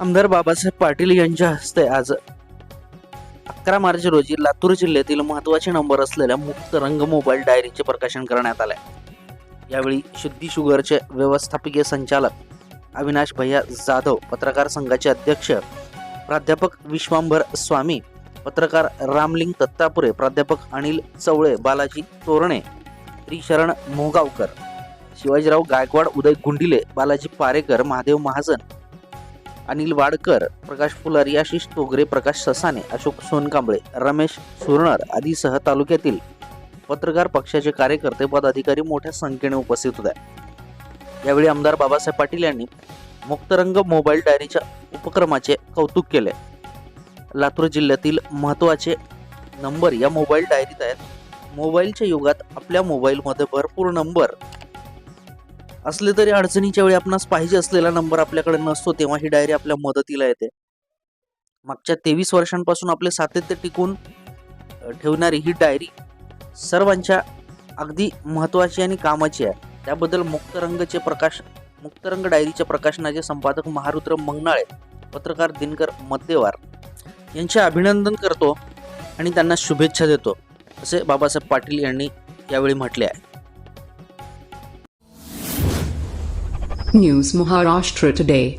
आमदार बाबासाहेब पाटील यांच्या हस्ते आज अकरा मार्च रोजी लातूर जिल्ह्यातील महत्त्वाचे नंबर असलेल्या मुक्त रंग मोबाईल डायरीचे प्रकाशन करण्यात आले यावेळी शुद्धी शुगरचे व्यवस्थापकीय संचालक अविनाश भैया जाधव पत्रकार संघाचे अध्यक्ष प्राध्यापक विश्वांभर स्वामी पत्रकार रामलिंग दत्तापुरे प्राध्यापक अनिल चवळे बालाजी तोरणे श्रीशरण मोगावकर शिवाजीराव गायकवाड उदय गुंडिले बालाजी पारेकर महादेव महाजन अनिल वाडकर प्रकाश फुलारी आशिष तोगरे प्रकाश ससाने अशोक सोनकांबळे रमेश सुरनर आदीसह तालुक्यातील पत्रकार पक्षाचे कार्यकर्ते पदाधिकारी मोठ्या संख्येने उपस्थित होते यावेळी आमदार बाबासाहेब पाटील यांनी मुक्तरंग मोबाईल डायरीच्या उपक्रमाचे कौतुक केले. लातूर जिल्ह्यातील महत्त्वाचे नंबर या मोबाईल डायरीत आहेत मोबाईलच्या युगात आपल्या मोबाईलमध्ये भरपूर नंबर असले तरी अडचणीच्या वेळी आपणास पाहिजे असलेला नंबर आपल्याकडे नसतो तेव्हा ही डायरी आपल्या मदतीला येते. मागच्या तेवीस वर्षांपासून आपले सातत्य टिकून ठेवणारी ही डायरी सर्वांच्या अगदी महत्त्वाची आणि कामाची आहे. त्याबद्दल मुक्तरंगचे प्रकाश मुक्तरंग डायरीच्या प्रकाशनाचे संपादक महारुद्र मंगनाळे पत्रकार दिनकर मद्देवार. यांचे अभिनंदन करतो आणि त्यांना शुभेच्छा देतो असे बाबासाहेब पाटील यांनी यावेळी म्हटले आहे. News Maharashtra Today.